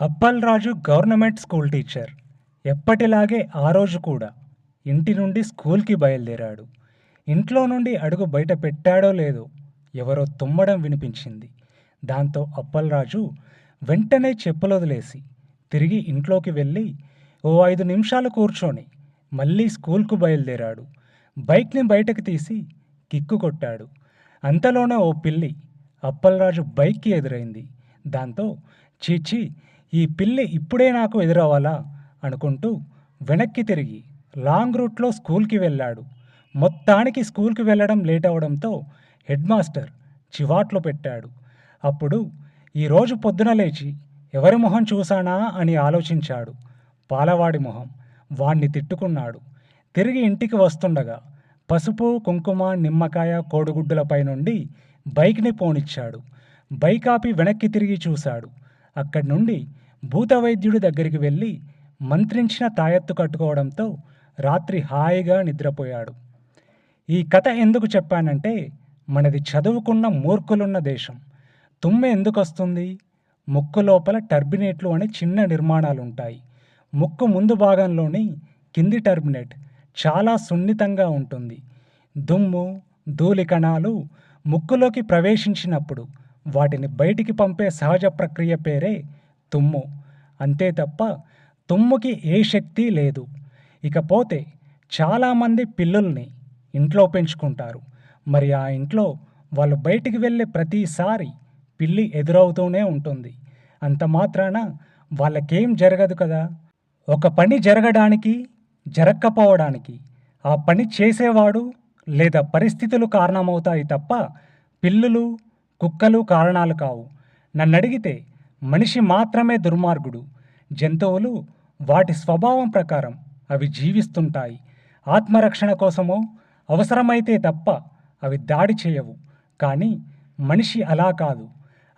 Appalraju government school teacher. ఎప్పటిలాగే ఆ రోజు కూడా ఇంటి నుండి స్కూల్కి బయలుదేరాడు. ఇంట్లో నుండి అడుగు బయట పెట్టాడో లేదో ఎవరో తుమ్మడం వినిపించింది. దాంతో అప్పల్రాజు వెంటనే చెప్పులొదిలేసి తిరిగి ఇంట్లోకి వెళ్ళి ఓ ఐదు నిమిషాలు కూర్చొని మళ్ళీ స్కూల్కు బయలుదేరాడు. బైక్ని బయటకు తీసి కిక్కు కొట్టాడు. అంతలోనే ఓ పిల్లి అప్పలరాజు బైక్కి ఎదురైంది. దాంతో చీచి ఈ పిల్లి ఇప్పుడే నాకు ఎదురవ్వాలా? అనుకుంటూ వెనక్కి తిరిగి లాంగ్ రూట్లో స్కూల్కి వెళ్ళాడు. మొత్తానికి స్కూల్కి వెళ్ళడం లేట్ అవడంతో హెడ్ మాస్టర్ చివాట్లు పెట్టాడు. అప్పుడు ఈరోజు పొద్దున లేచి ఎవరి మొహం చూశానా అని ఆలోచించాడు. పాలవాడి మొహం వాణ్ణి తిట్టుకున్నాడు. తిరిగి ఇంటికి వస్తుండగా పసుపు కుంకుమ నిమ్మకాయ కోడిగుడ్డులపై నుండి బైక్ని పోనిచ్చాడు. బైక్ ఆపి వెనక్కి తిరిగి చూశాడు. అక్కడి నుండి భూత వైద్యుడి దగ్గరికి వెళ్ళి మంత్రించిన తాయెత్తు కట్టుకోవడంతో రాత్రి హాయిగా నిద్రపోయాడు. ఈ కథ ఎందుకు చెప్పానంటే మనది చదువుకున్న మూర్ఖులున్న దేశం. తుమ్మె ఎందుకు వస్తుంది ముక్కు లోపల టర్బినేట్లు అనే చిన్న నిర్మాణాలు ఉంటాయి ముక్కు ముందు భాగంలోని కింది టర్బినేట్ చాలా సున్నితంగా ఉంటుంది. దుమ్ము ధూళి కణాలు ముక్కులోకి ప్రవేశించినప్పుడు వాటిని బయటికి పంపే సహజ ప్రక్రియ పేరే తుమ్ము. అంతే తప్ప తుమ్ముకి ఏ శక్తి లేదు. ఇకపోతే చాలామంది పిల్లుల్ని ఇంట్లో పెంచుకుంటారు. మరి ఆ ఇంట్లో వాళ్ళు బయటికి వెళ్ళే ప్రతిసారి పిల్లి ఎదురవుతూనే ఉంటుంది. అంత మాత్రాన వాళ్ళకేం జరగదు కదా? ఒక పని జరగడానికి జరగకపోవడానికి ఆ పని చేసేవాడు లేదా పరిస్థితులు కారణమవుతాయి తప్ప పిల్లులు కుక్కలు కారణాలు కావు. నన్ను అడిగితే మనిషి మాత్రమే దుర్మార్గుడు. జంతువులు వాటి స్వభావం ప్రకారం అవి జీవిస్తుంటాయి. ఆత్మరక్షణ కోసమో అవసరమైతే తప్ప అవి దాడి చేయవు. కానీ మనిషి అలా కాదు.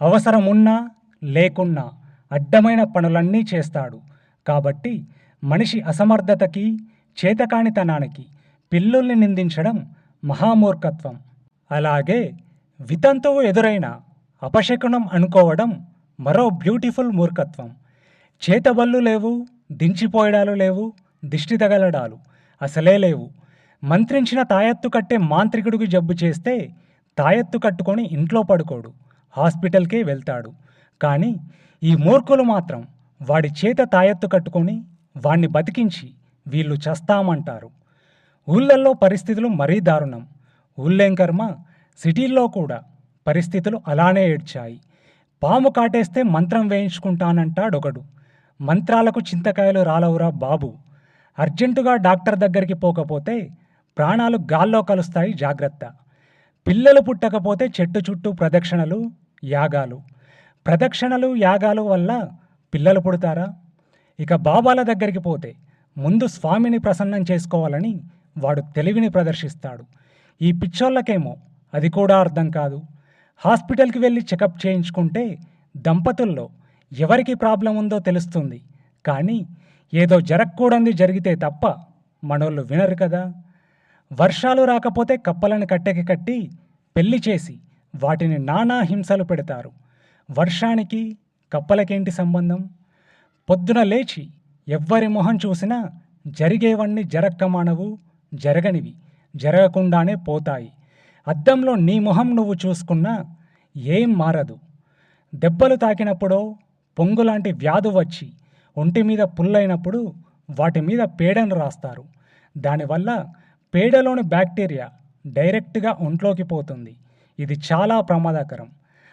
అవసరమున్నా లేకున్నా అడ్డమైన పనులన్నీ చేస్తాడు. కాబట్టి మనిషి అసమర్థతకి చేతకానితనానికి పిల్లుల్ని నిందించడం మహామూర్ఖత్వం. అలాగే వితంతువు ఎదురైన అపశకునం అనుకోవడం మరో బ్యూటిఫుల్ మూర్ఖత్వం. చేతబళ్ళు లేవు దించిపోయడాలు లేవు దిష్టి తగలడాలు అసలే లేవు. మంత్రించిన తాయెత్తు కట్టే మాంత్రికుడికి జబ్బు చేస్తే తాయెత్తు కట్టుకొని ఇంట్లో పడుకోడు హాస్పిటల్కే వెళ్తాడు. కానీ ఈ మూర్ఖులు మాత్రం వాడి చేత తాయెత్తు కట్టుకొని వాణ్ణి బతికించి వీళ్ళు చస్తామంటారు. ఊళ్ళల్లో పరిస్థితులు మరీ దారుణం. ఊళ్ళేం కర్మ? సిటీల్లో కూడా పరిస్థితులు అలానే ఏడ్చాయి. పాము కాటేస్తే మంత్రం వేయించుకుంటానంటాడొకడు. మంత్రాలకు చింతకాయలు రాలవురా బాబు. అర్జెంటుగా డాక్టర్ దగ్గరికి పోకపోతే ప్రాణాలు గాల్లో కలుస్తాయి జాగ్రత్త. పిల్లలు పుట్టకపోతే చెట్టు చుట్టూ ప్రదక్షిణలు యాగాలు. ప్రదక్షిణలు యాగాలు వల్ల పిల్లలు పుడతారా? ఇక బాబాల దగ్గరికి పోతే ముందు స్వామిని ప్రసన్నం చేసుకోవాలని వాడు తెలివిని ప్రదర్శిస్తాడు. ఈ పిచ్చోళ్ళకేమో అది కూడా అర్థం కాదు. హాస్పిటల్కి వెళ్ళి చెకప్ చేయించుకుంటే దంపతుల్లో ఎవరికి ప్రాబ్లం ఉందో తెలుస్తుంది. కానీ ఏదో జరగకూడంది జరిగితే తప్ప మనోళ్ళు వినరు కదా. వర్షాలు రాకపోతే కప్పలను కట్టెకి కట్టి పెళ్ళి చేసి వాటిని నానా హింసలు పెడతారు. వర్షానికి కప్పలకేంటి సంబంధం? పొద్దున లేచి ఎవ్వరి మొహం చూసినా జరిగేవన్నీ జరక్కమానవు జరగనివి జరగకుండానే పోతాయి. అద్దంలో నీ మొహం నువ్వు చూసుకున్నా ఏం మారదు. దెబ్బలు తాకినప్పుడో పొంగులాంటి వ్యాధు వచ్చి ఒంటి మీద పుల్లైనప్పుడు వాటి మీద పేడను రాస్తారు. దానివల్ల పేడలోని బ్యాక్టీరియా డైరెక్ట్గా ఒంట్లోకి పోతుంది. ఇది చాలా ప్రమాదకరం.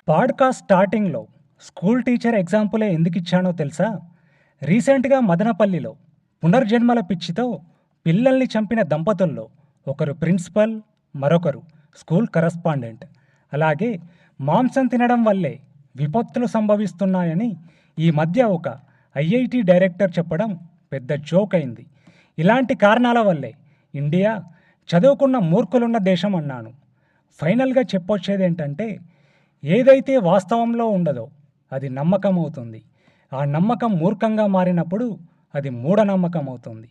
పాడ్కాస్ట్ స్టార్టింగ్లో స్కూల్ టీచర్ ఎగ్జాంపులే ఎందుకు ఇచ్చానో తెలుసా? రీసెంట్గా మదనపల్లిలో పునర్జన్మల పిచ్చితో పిల్లల్ని చంపిన దంపతుల్లో ఒకరు ప్రిన్సిపల్ మరొకరు స్కూల్ కరస్పాండెంట్. అలాగే మాంసం తినడం వల్లే విపత్తులు సంభవిస్తున్నాయని ఈ మధ్య ఒక ఐఐటి డైరెక్టర్ చెప్పడం పెద్ద జోక్ అయింది. ఇలాంటి కారణాల వల్లే ఇండియా చదువుకున్న మూర్ఖులున్న దేశం అన్నాను. ఫైనల్గా చెప్పొచ్చేది ఏంటంటే ఏదైతే వాస్తవంలో ఉండదో అది నమ్మకం అవుతుంది ఆ నమ్మకం మూర్ఖంగా మారినప్పుడు అది మూఢనమ్మకం అవుతుంది